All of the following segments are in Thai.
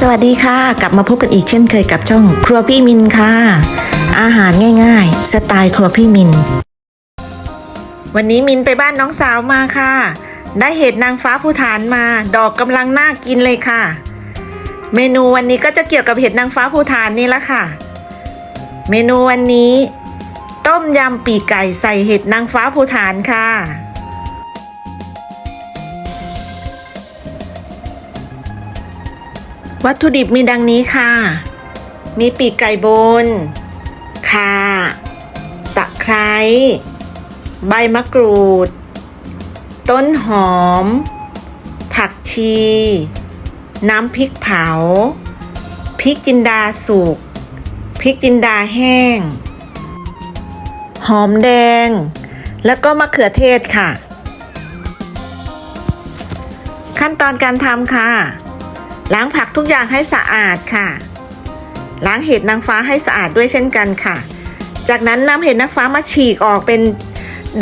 สวัสดีค่ะ กลับมาพบกันอีกเช่นเคยกับช่องครัวพี่มินค่ะ อาหารง่ายๆ สไตล์ครัวพี่มิน วันนี้มินไปบ้านน้องสาวมาค่ะ ได้เห็ดนางฟ้าภูฐานมา ดอกกำลังน่ากินเลยค่ะ เมนูวันนี้ก็จะเกี่ยวกับเห็ดนางฟ้าภูฐานนี่ละค่ะ เมนูวันนี้ ต้มยำปีกไก่ใส่เห็ดนางฟ้าภูฐานค่ะ วัตถุดิบมีดังนี้ค่ะ มีปีกไก่บนข่าตะไคร้ ใบมะกรูด ต้นหอม ผักชี น้ำพริกเผา พริกจินดาสุก พริกจินดาแห้ง หอมแดง แล้วก็มะเขือเทศค่ะ ขั้นตอนการทำค่ะ ล้างผักทุกอย่างให้สะอาดค่ะ ล้างเห็ดนางฟ้าให้สะอาดด้วยเช่นกันค่ะ จากนั้นนำเห็ดนางฟ้ามาฉีกออกเป็น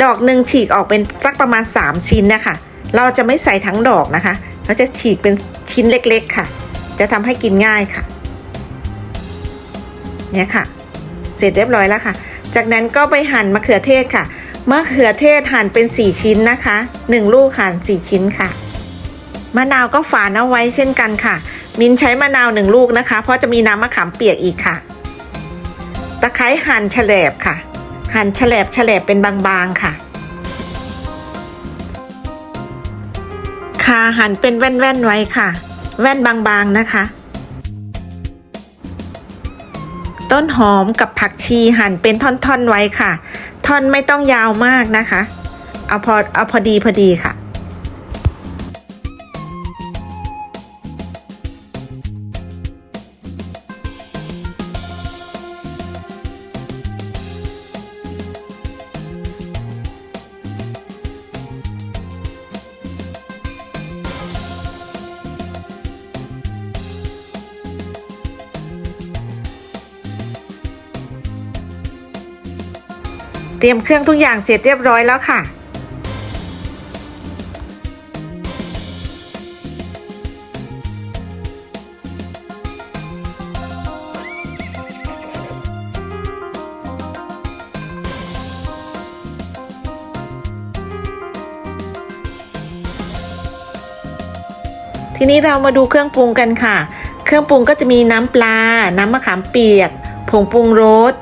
ดอกหนึ่งฉีกออกเป็นสักประมาณ 3 ชิ้นนะคะ เราจะไม่ใส่ทั้งดอกนะคะเราจะฉีกเป็นชิ้นเล็กๆค่ะ จะทำให้กินง่ายค่ะ เนี่ยค่ะ เสร็จเรียบร้อยแล้วค่ะ จากนั้นก็ไปหั่นมะเขือเทศค่ะมะเขือเทศหั่นเป็น 4 ชิ้นนะคะ 1 ลูกหั่น4 ชิ้นค่ะ มะนาวก็ฝานเอาไว้เช่นกันค่ะ มินใช้มะนาวหนึ่งลูกนะคะ เพราะจะมีน้ำมะขามเปียกอีกค่ะ ตะไคร้หั่นแฉลบค่ะ หั่นแฉลบแฉลบเป็นบางๆค่ะคาหั่นเป็นแว่นๆไว้ค่ะ แว่นบางๆนะคะ ต้นหอมกับผักชีหั่นเป็นท่อนๆไว้ค่ะ ท่อนไม่ต้องยาวมากนะคะ เอาพอเอาพอดีพอดีค่ะ ตรียมเครื่องทุกอย่างเสร็จเรียบร้อยแล้วค่ะ ทีนี้เรามาดูเครื่องปรุงกันค่ะ เครื่องปรุงก็จะมีน้ำปลา น้ำมะขามเปียก ผงปรุงรส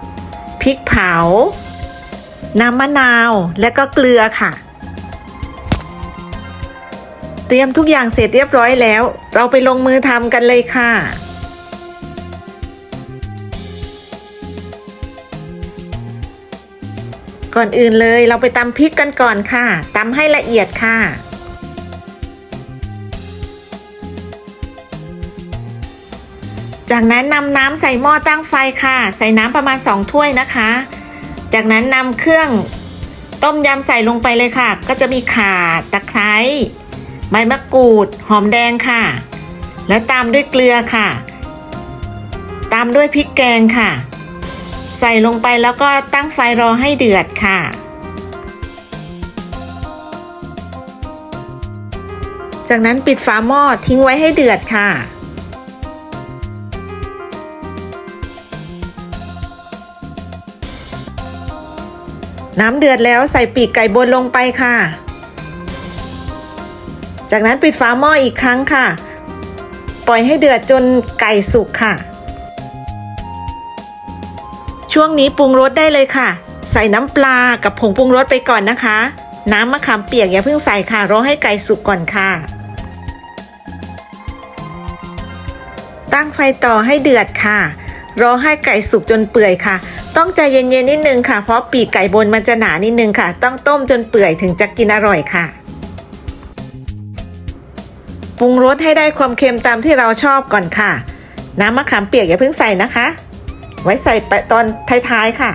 พริกเผา น้ำมะนาวและก็เกลือค่ะ เตรียมทุกอย่างเสร็จเรียบร้อยแล้ว เราไปลงมือทำกันเลยค่ะก่อนอื่นเลยเราไปตำพริกกันก่อนค่ะตำให้ละเอียดค่ะ จากนั้นนำน้ำใส่หม้อตั้งไฟค่ะ ใส่น้ำประมาณ 2 ถ้วยนะคะ จากนั้นนำเครื่องต้มยำใส่ลงไปเลยค่ะ ก็จะมีข่าตะไคร้ใบมะกรูด หอมแดงค่ะ แล้วตามด้วยเกลือค่ะ ตามด้วยพริกแกงค่ะ ใส่ลงไปแล้วก็ตั้งไฟรอให้เดือดค่ะจากนั้นปิดฝาหม้อทิ้งไว้ให้เดือดค่ะ น้ำเดือดแล้วใส่ปีกไก่บนลงไปค่ะ จากนั้นปิดฝาหม้ออีกครั้งค่ะ ปล่อยให้เดือดจนไก่สุกค่ะ ช่วงนี้ปรุงรสได้เลยค่ะ ใส่น้ำปลากับผงปรุงรสไปก่อนนะคะ น้ำมะขามเปียกอย่าเพิ่งใส่ค่ะรอให้ไก่สุกก่อนค่ะ ตั้งไฟต่อให้เดือดค่ะ รอให้ไก่สุกจนเปื่อยค่ะ ต้องใจเย็นๆนิดนึงค่ะ เพราะปีกไก่บนมันจะหนานิดนึงค่ะ ต้องต้มจนเปื่อยถึงจะกินอร่อยค่ะ ปรุงรสให้ได้ความเค็มตามที่เราชอบก่อนค่ะ น้ำมะขามเปียกอย่าเพิ่งใส่นะคะ ไว้ใส่ไปตอนท้ายๆค่ะ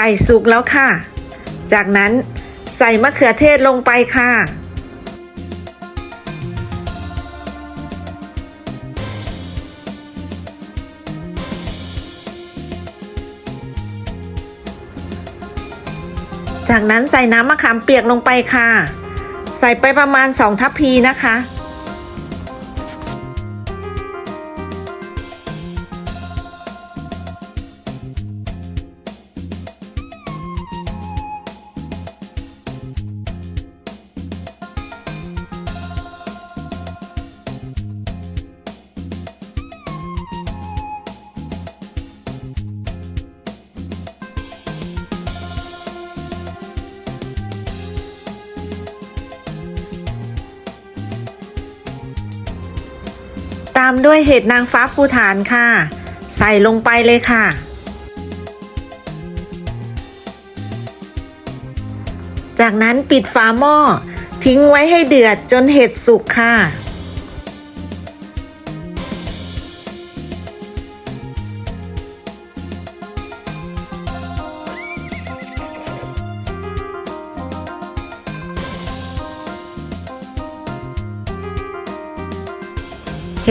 ก่สุกแล้วค่ะ จากนั้นใส่มะเขือเทศลงไปค่ะ จากนั้นใส่น้ำมะขามเปียกลงไปค่ะ ใส่ไปประมาณ 2 ทัพพีนะคะ ตามด้วยเห็ดนางฟ้าภูฐานค่ะ ใส่ลงไปเลยค่ะ จากนั้นปิดฝาหม้อ ทิ้งไว้ให้เดือดจนเห็ดสุกค่ะ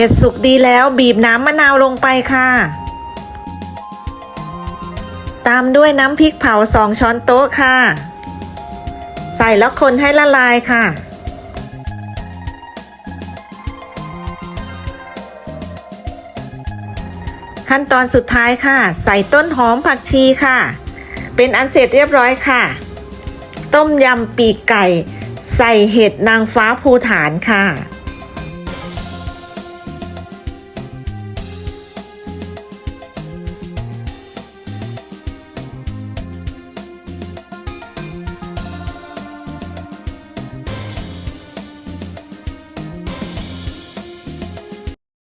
ห็ดสุกดีแล้วบีบน้ำมะนาวลงไปค่ะ ตามด้วยน้ำพริกเผาสองช้อนโต๊ะค่ะ ใส่แล้วคนให้ละลายค่ะ ขั้นตอนสุดท้ายค่ะ ใส่ต้นหอมผักชีค่ะ เป็นอันเสร็จเรียบร้อยค่ะ ต้มยำปีกไก่ ใส่เห็ดนางฟ้าภูฐานค่ะ